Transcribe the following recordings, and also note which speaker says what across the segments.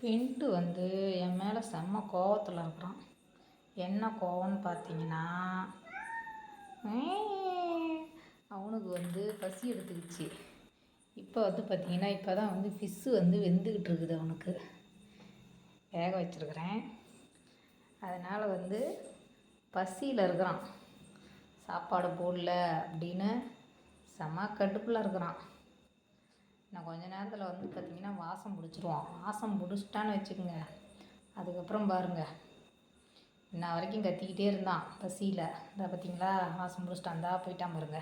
Speaker 1: பிண்ட்டு வந்து என் மேலே செம்ம கோவத்தில் இருக்கிறான். என்ன கோவம்னு பார்த்தீங்கன்னா அவனுக்கு வந்து பசி எடுத்துக்கிச்சு. இப்போ வந்து பார்த்தீங்கன்னா இப்போ தான் வந்து ஃபிஷ்ஷு வந்து வெந்துக்கிட்டு இருக்குது அவனுக்கு. வேக வச்சுருக்கிறேன். அதனால் வந்து பசியில் இருக்கிறான். சாப்பாடு போடல அப்படின்னு செம்ம கடுப்பில் இருக்கிறான். நான் கொஞ்ச நேரத்தில் வந்து பார்த்திங்கன்னா வாசம் பிடிச்சிருவோம் வாசம் பிடிச்சிட்டான்னு வச்சுக்கோங்க. அதுக்கப்புறம் பாருங்கள் இன்ன வரைக்கும் கத்திக்கிட்டே இருந்தான். பசியில். இந்த பார்த்தீங்களா வாசம் பிடிச்சிட்டான். இந்தா போயிட்டான் பாருங்க.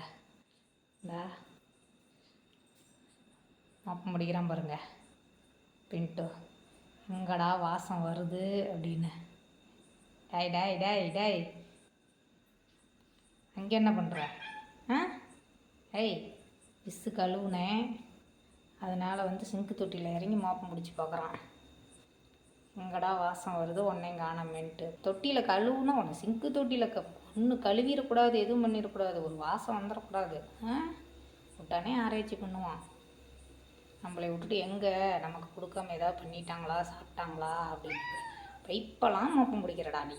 Speaker 1: இந்தா. மப்பம் முடிக்கிறான் பாருங்க. பின்ட்டு எங்கடா வாசம் வருது? அப்படின்னு. டாய் டாய் டாய் டாய். அங்கே என்ன பண்ணுற ஆ? ஏய் விசு கழுவுனேன். அதனால் வந்து சிங்க்கு தொட்டியில் இறங்கி மோப்பம் பிடிச்சி பார்க்குறான் எங்கடா வாசம் வருது உன்னையும் காணாமேன்ட்டு. தொட்டியில் கழுவுனா உன்னை சிங்க்கு தொட்டியில் க ஒன்று கழுவிடக்கூடாது எதுவும் பண்ணிடக்கூடாது. ஒரு வாசம் வந்துடக்கூடாது. ஆ? விட்டானே ஆராய்ச்சி பண்ணுவான். நம்மளை விட்டுட்டு எங்கே? நமக்கு கொடுக்காம ஏதாவது பண்ணிட்டாங்களா சாப்பிட்டாங்களா அப்படின்னு. இப்போலாம் மோப்பம் பிடிக்கிறடா நீ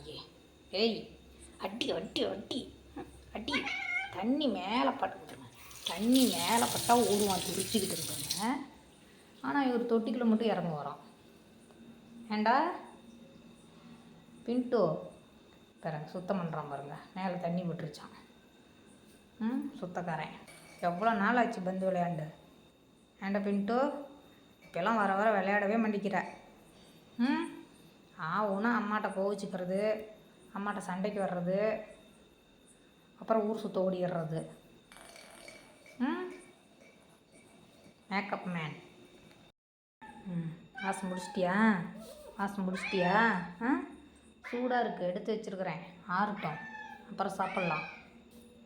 Speaker 1: ஏய் அட்டி வட்டி வட்டி அட்டி தண்ணி மேலே பட்டு தண்ணி மேலே பட்டால் ஓடுவான் துடிச்சிக்கிட்டு இருக்கோங்க ஆனால் இவர் தொட்டிக்குள்ள மட்டும் இறங்க வரான் ஏண்டா? பின்ட்டு பாருங்க சுத்தம் பண்ணுறான் பாருங்க. மேலே தண்ணி விட்டுருச்சான் ம் சுத்தக்காரன். எவ்வளோ நாள் ஆச்சு பந்து விளையாண்டு. ஏண்டா பின்ட்டு இப்போல்லாம் வர வர விளையாடவே மாட்டேங்கிற. ம் ஆவுன்னா அம்மாட்ட கோவிச்சுக்கிறது அம்மாட்ட சண்டைக்கு வர்றது அப்புறம் ஊர் சுத்த ஓடிடுறது ம் மேக்கப் மேன் ம் வாசம் முடிச்சிட்டியா? வாசம் முடிச்சிட்டியா? ஆ? சூடாக இருக்குது எடுத்து வச்சுருக்குறேன். ஆறட்டும். அப்புறம் சாப்பிட்லாம்.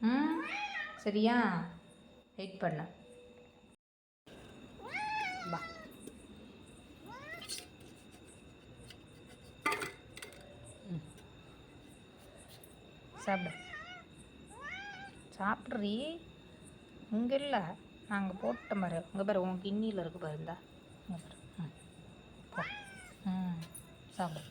Speaker 1: ம் சரியா? வெயிட் பண்ணு. வா. ம். சாப்பிடு. சாப்பிட்றி? இங்கே இல்லை. நாங்கள் போட்ட பாரு. இங்கே பாரு உன் கிண்ணியில் இருக்கு பாருந்தா இங்கே பாரு. ம். போ. ம். சாப்பிடு.